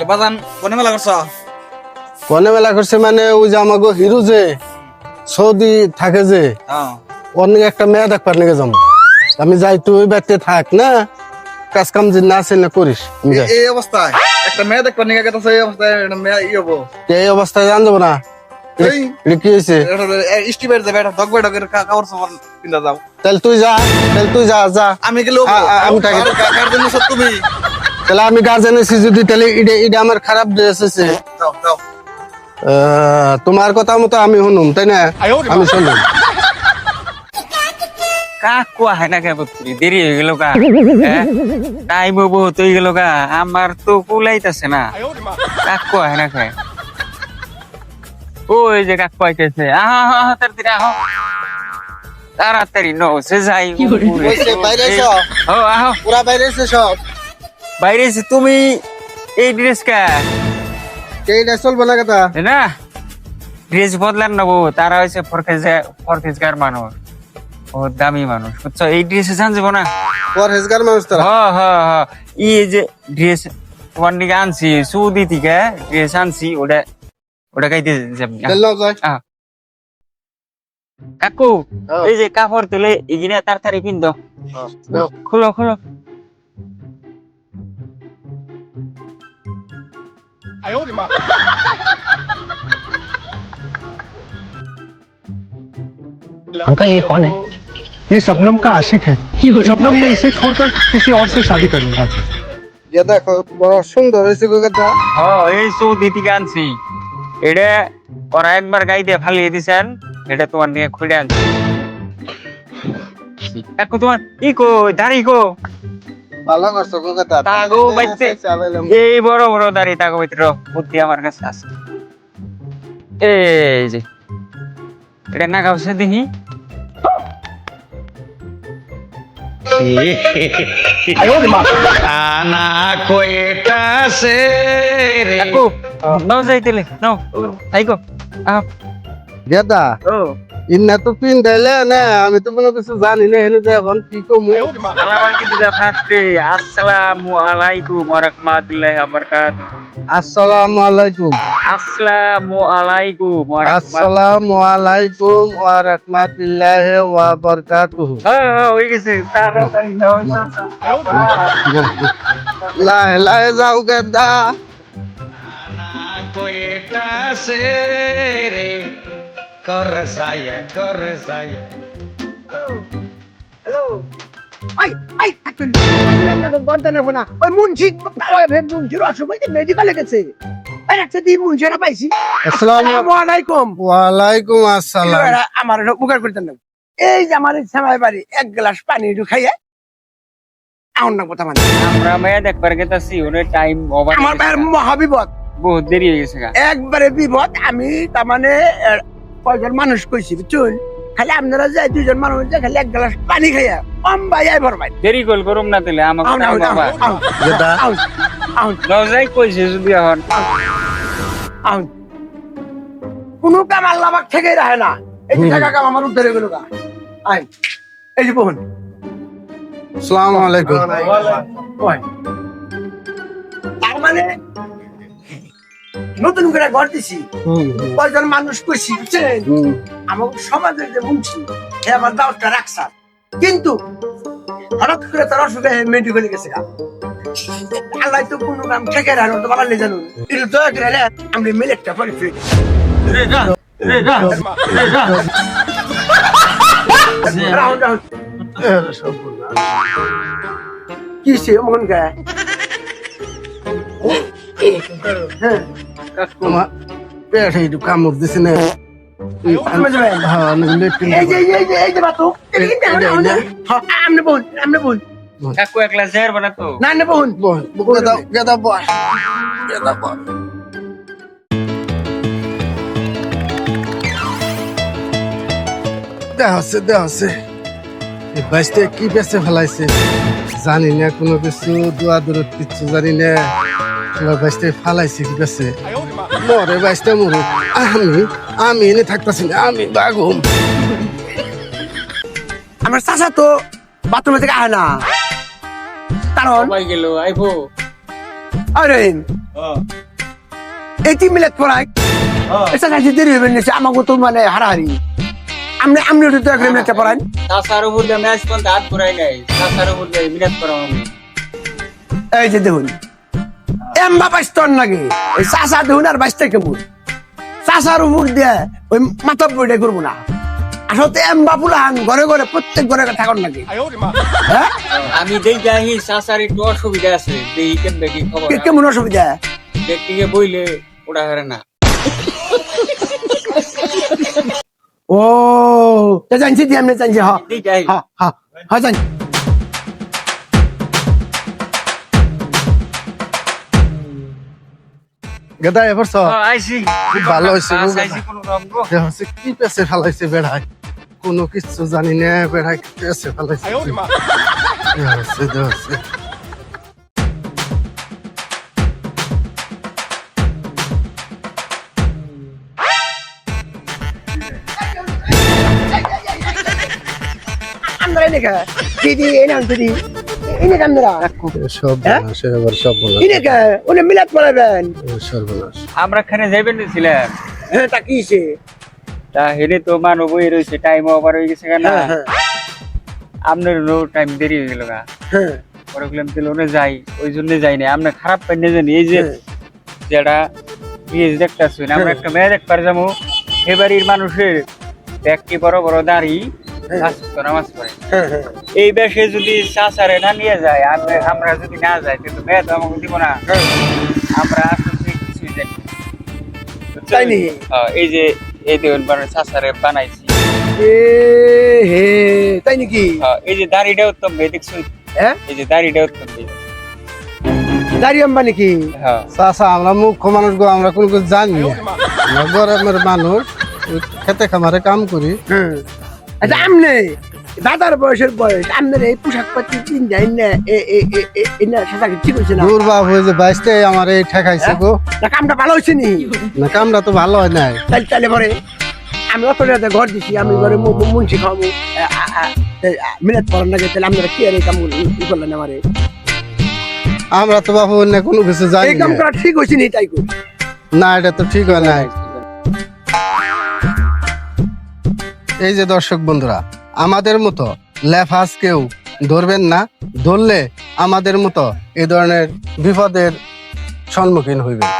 তাহলে বাজান কোনে মেলা করছ? কনে মেলা করছে মানে ওই যে আমাকে হিরো যে সৌদি থাকে যে হ্যাঁ। অনেক একটা মেয়ে দেখবার নিয়ে যাব আমি যাই তুই বাড়িতে থাক না? কাজ কাম যে না আছে না করিস এই অবস্থায় একটা মেয়ে দেখবার নিয়ে গেছে এই অবস্থায় মেয়ে ই হব। এই অবস্থায় জান যাব না? এই। এটা কি হয়েছে? স্টিপের যাবে একটা ডগ ডগের কাপড় সাপড় কিনা যাও। তাহলে তুই যা তাহলে তুই যা যা। আমি গেলে আমি থাকি। কার জন্য সব তুমি? তাহলে আমি গার্জেন এসেছি যদি তাহলে এটা এটা আমার খারাপ ড্রেস আছে। তোমার কথা মতো আমি শুনুম তাই না? আমি শুনুম। কাক কোয়া হয় না কে দেরি হয়ে গেল কা টাইম বহুত হয়ে গেল কা আমার তো কুলাইতেছে না। কাক কোয়া হয় না কে? ওই যে কাক পাইতেছে আহ আহ তাড়াতাড়ি আহ। তাড়াতাড়ি নো যাই। বাইরে। আহ। পুরা বাইরে সব। বাইরে তুমি এই ড্রেস কা? এইটা চলবো না কথা। না? ড্রেস বদলান নেব তারা হয়েছে ফরকেজ ফরকেজগার মানুষ। ও দামি মানুষ বুঝছ? এই ড্রেসে জান যাব না? পরহেজগার মানুষ তারা। হ হ হ ই যে ড্রেস তোমার দিকে আনছি সৌদি থেকে ড্রেস আনছি ওটা ওটা গাইতে যাবি। কাকু হ্যাঁ। এই যে কাপড় তুলে এগিয়ে তাড়াতাড়ি কিনতো নাও। খুলো। খুলো अंकल ये कौन है ये शबनम का आशिक है शबनम ने इसे छोड़कर किसी और से शादी कर लिया যে দেখো বড় সুন্দর হয়েছে গো কথা হ এই সৌদি থেকে আনছি এটা ওরা একবার গাইতে ফালিয়ে দিছেন এটা তোমার নিয়ে খুলে আনছি কাকু তোমার ই কো দাড়ি কো ভালো করছ কথা তাগো বাইতে। এই বড় বড় দাড়ি তাগো ভিতর বুদ্ধি আমার কাছে আছে। এই যে এটা না গাওছে দেখি নাও যাইতেলে নাও। ও। ইন্না তো পিন দিলে না আমি তো কোনো কিছু জানি না এনে যে এখন কি কমু সালাম কি দিলা ফাস্টে আসসালামু আলাইকুম ওয়া রাহমাতুল্লাহি ওয়া বারাকাতুহু আসসালামু আলাইকুম আসসালামু আলাইকুম ওয়া রাহমাতুল্লাহি আসসালামু আলাইকুম ওয়া রাহমাতুল্লাহি ওয়া বারাকাতুহু হ্যাঁ হ্যাঁ হয়ে গেছে তাড়াতাড়ি নাও লাহে লাহে যাও গেদা Ay, ay, বলতে নেব না ওই মুন্সি মুন্সির অসুখ মেডিকেলে গেছে এই একটা দিন মুন্সিরা পাইছি আসসালামু আসসালামু আলাইকুম ওয়ালাইকুম আসসালাম আমার উপকার করতেন না এই যে আমার শ্যামাই বাড়ি এক গ্লাস পানি একটু খাইয়ে আমার না কথা মানে আমরা মেয়ে দেখবার গেতাছি টাইম ওভার আমার মহাবিপদ। বহুত দেরি হয়ে গেছে একবারে বিপদ আমি তার মানে কয়জন মানুষ কইছি বুঝছেন খালি আপনারা যাই দুইজন মানুষ যে খালি এক গ্লাস পানি খাইয়া কম ভাই আই ভরবাই দেরি কল করুম না তাহলে আমাকে যাই কইছে যদি এখন। কোনো কাম আল্লাহ থেকেই রাখে না। এই যে টাকা কাম আমার উদ্ধারে গেল গা। আই এই যে বহন। আসসালামু আলাইকুম। তার মানে নতুন করে ঘর দিছি। কয়জন মানুষ কইছি বুঝছেন। আমাকে সমাজের যে মুন্সি সে আমার দাওয়াতটা রাখছে কিন্তু হঠাৎ করে তার অসুখে মেডিকেলে গেছে গা। আল্লাহ তো কোনো কাম ঠেকে রাখল তো জানুন এটা তো এক রে আমি মিলেটটা পরে ফিরে রাহুল রাহুল। কি সে মন গায় হ্যাঁ। তোমার পেট একটু কামড় দিছে না? হ্যাঁ লেট্রিন এই যে এই যে এই যে এই যে বাতু এটা কিন্তু এই যে, এই যে। আমনে বল আমনে বল। কাকু একলা জের বানা তো না না বল। গেদা গেদা বস গেদা বস দেহ আছে দেহ আছে। এই বাইসটা কি বেঁচে ফেলাইছে? জানি না কোনো কিছু দোয়া দূরত কিচ্ছু জানি না। তোমার বাইসটা ফালাইছে কি বেঁচে? মরে বাইসটা মরুক আমি আমি এনে থাকতেছি না আমি বাগুম আমার চাচা তো বাথরুমে থেকে আয় না। কারণ? সবাই গেল আইবো। আরে এটি মিলে পড়াই এটা কাছে দেরি হবে না আমাকে তো মানে হারাহারি। আপনি ওটা তো একটা মিলে পড়ান। চাষার উপর দিয়ে ম্যাচ পর্যন্ত হাত ঘুরাই নাই। চাষার উপর দিয়ে মিনাত করা আমি। এই যে দেখুন এম্বা বাইস্তর নাকি? এই চাষা দেখুন আর বাইশটা কেমন চাষার উপর দিয়ে ওই মাথা বইটা করব না। আসলে এম্বা পুলান ঘরে ঘরে প্রত্যেক ঘরে ঠাকুর নাকি? হ্যাঁ আমি দেখি আহি চাষার একটু অসুবিধা আছে দেখি কেমবে কি খবর কেমন অসুবিধা? গিয়ে বইলে ওটা হারে না। ও তা জানছি দি আমি জানছি হ্যাঁ হ্যাঁ হ্যাঁ হ্যাঁ জানছি গেদা এবার হ্যাঁ, আইছি খুব ভালো হয়েছে। আচ্ছা, কি পেছে ফেলাইছে বেড়ায় কোনো কিছু জানি না বেড়ায় কি পেছে ফেলাইছে। আমরা এনেকা দিদি এনে দিদি এনে কান্দরা সব হ্যাঁ? সব এনে কে? উনি পড়াবেন। সর্বনাশ। আমরা খানে যাইবেন ছিলাম হ্যাঁ তা কি তা হেরে তো মানব বই রয়েছে টাইম ওভার হয়ে গেছে কেন? হ্যাঁ হ্যাঁ। আপনার নো টাইম দেরি হয়ে গেল গা। হ্যাঁ। পরে বললাম তাহলে ওনে যাই ওই জন্য যাই না আমরা খারাপ পাই না জানি এই যে। যেটা পেজ দেখতেছি আমরা হ্যাঁ। একটা মেয়ে দেখবার যাব। সে বাড়ির মানুষের ব্যক্তি বড় বড় দাড়ি হ্যাঁ। হ্যাঁ হ্যাঁ। এই বেশে যদি চাচারে না নিয়ে যায় আমরা আমরা যদি না যাই কিন্তু মেয়ে তো আমাকে দিব না। আমরা আসলে কিছুই জানি না। তাই নাকি? হ্যাঁ, এই যে এই দেখুন মানে চাচারে বানাইছি। হে তাই নাকি? এই যে দাড়িটা উত্তম ভাই দেখছ? হ্যাঁ? এই যে দাড়িটা উত্তম ভাই। দাঁড়িয়ে আম্বা নাকি হ্যাঁ। চাচা আমরা মুখ্য মানুষ গো আমরা কোনো কিছু জানি না। আমরা মানুষ খেতে খামারে কাম করি। আচ্ছা আমনে দাদার বয়সের বয়স আপনার এই পোশাক পাতি কিন যাই না এ সেটা ঠিক হয়েছে না? দূর বাপ হয়ে যে বাইশতে আমার এই ঠেকাইছে গো। না কামটা ভালো হয়েছে নি? না কামটা তো ভালো হয় নাই। তাই তাহলে পরে আমি অত রাতে ঘর দিছি আমি ঘরে মুন্সি খাওয়াবো। মিনাত পড়ার না তাহলে আপনারা কি আর এই কাম করলেন আমারে? আমরা তো বাবু অন্য কোনো কিছু যাই এই কাম করা ঠিক হয়েছে নি তাই না এটা তো ঠিক হয় নাই। এই যে দর্শক বন্ধুরা, আমাদের মতো লেফাস কেউ ধরবেন না, ধরলে আমাদের মতো এ ধরনের বিপদের সম্মুখীন হইবেন।